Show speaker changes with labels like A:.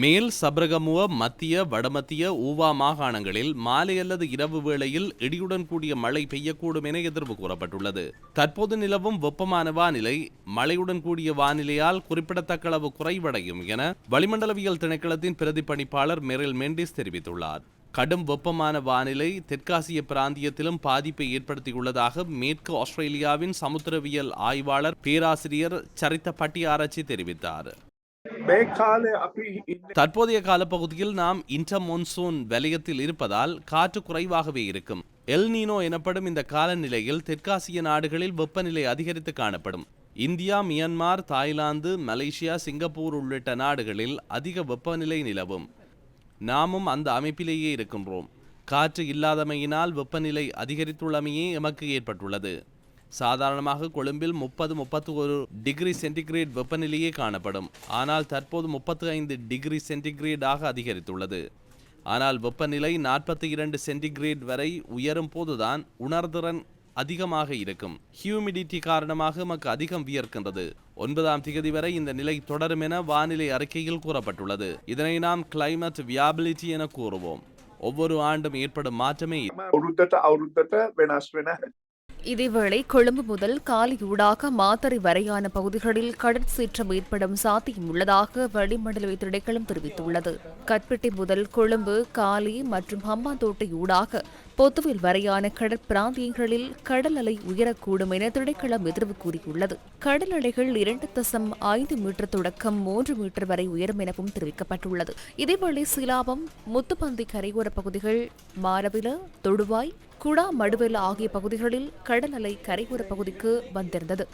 A: மேல் சப்ரகமுவ மத்திய வடமத்திய ஊவா மாகாணங்களில் மாலை அல்லது இரவு வேளையில் இடியுடன் கூடிய மழை பெய்யக்கூடும் என எதிர்ப்பு கூறப்பட்டுள்ளது. தற்போது நிலவும் வெப்பமான வானிலை மழையுடன் கூடிய வானிலையால் குறிப்பிடத்தக்க அளவு குறைவடையும் என வளிமண்டலவியல் திணைக்களத்தின் பிரதிப்பணிப்பாளர் மெரில் மெண்டிஸ் தெரிவித்துள்ளார். கடும் வெப்பமான வானிலை தெற்காசிய பிராந்தியத்திலும் பாதிப்பை ஏற்படுத்தியுள்ளதாக மேற்கு ஆஸ்திரேலியாவின் சமுத்திரவியல் ஆய்வாளர் பேராசிரியர் சரித்த ஆராய்ச்சி தெரிவித்தார். தற்போதைய காலப்பகுதியில் நாம் இன்டர் மோன்சூன் வலயத்தில் இருப்பதால் காற்று குறைவாகவே இருக்கும். எல் நீனோ எனப்படும் இந்த காலநிலையில் தெற்காசிய நாடுகளில் வெப்பநிலை அதிகரித்து காணப்படும். India Myanmar Thailand Malaysia Singapore உள்ளிட்ட நாடுகளில் அதிக வெப்பநிலை நிலவும். நாமும் அந்த அமைப்பிலேயே இருக்கின்றோம். காற்று இல்லாதமையினால் வெப்பநிலை அதிகரித்துள்ளமையே எமக்கு ஏற்பட்டுள்ளது. சாதாரணமாக கொழும்பில் முப்பது முப்பத்தி ஒரு டிகிரி சென்டிகிரேட் வெப்பநிலையே காணப்படும். ஆனால் தற்போது முப்பத்தி ஐந்து டிகிரி சென்டிகிரேடாக அதிகரித்துள்ளது. ஆனால் வெப்பநிலை நாற்பத்தி இரண்டு சென்டிகிரேட் வரை உயரும் போதுதான் உணர்திறன் அதிகமாக இருக்கும். ஹியூமிடிட்டி காரணமாக நமக்கு அதிகம் வியர்க்கின்றது. ஒன்பதாம் திகதி வரை இந்த நிலை தொடரும் என வானிலை அறிக்கையில் கூறப்பட்டுள்ளது. இதனை நாம் கிளைமேட் வியாபிலிட்டி என கூறுவோம். ஒவ்வொரு ஆண்டும் ஏற்படும் மாற்றமே
B: இதேவேளை கொழும்பு முதல் காலியூடாக மாத்தறை வரையான பகுதிகளில் கடற்சீற்றம் ஏற்படும் சாத்தியம் உள்ளதாக வளிமண்டல திணைக்களம் தெரிவித்துள்ளது. கட்பெட்டி முதல் கொழும்பு காலி மற்றும் ஹம்பாந்தோட்டை ஊடாக பொத்துவில் வரையான கடற்பிராந்தியங்களில் கடல் அலை உயரக்கூடும் என திணைக்களம் எதிர்வு கூறியுள்ளது. கடல் அலைகள் இரண்டு தசம் ஐந்து மீட்டர் தொடக்கம் மூன்று மீட்டர் வரை உயரும் எனவும் தெரிவிக்கப்பட்டுள்ளது. இதேவேளை சிலாபம் முத்துப்பந்தி கரையோர பகுதிகள் மாரவில தொடுவாய் குடா மடுவெல ஆகிய பகுதிகளில் கடல் அலை கரையோர பகுதிக்கு வந்திருந்தது.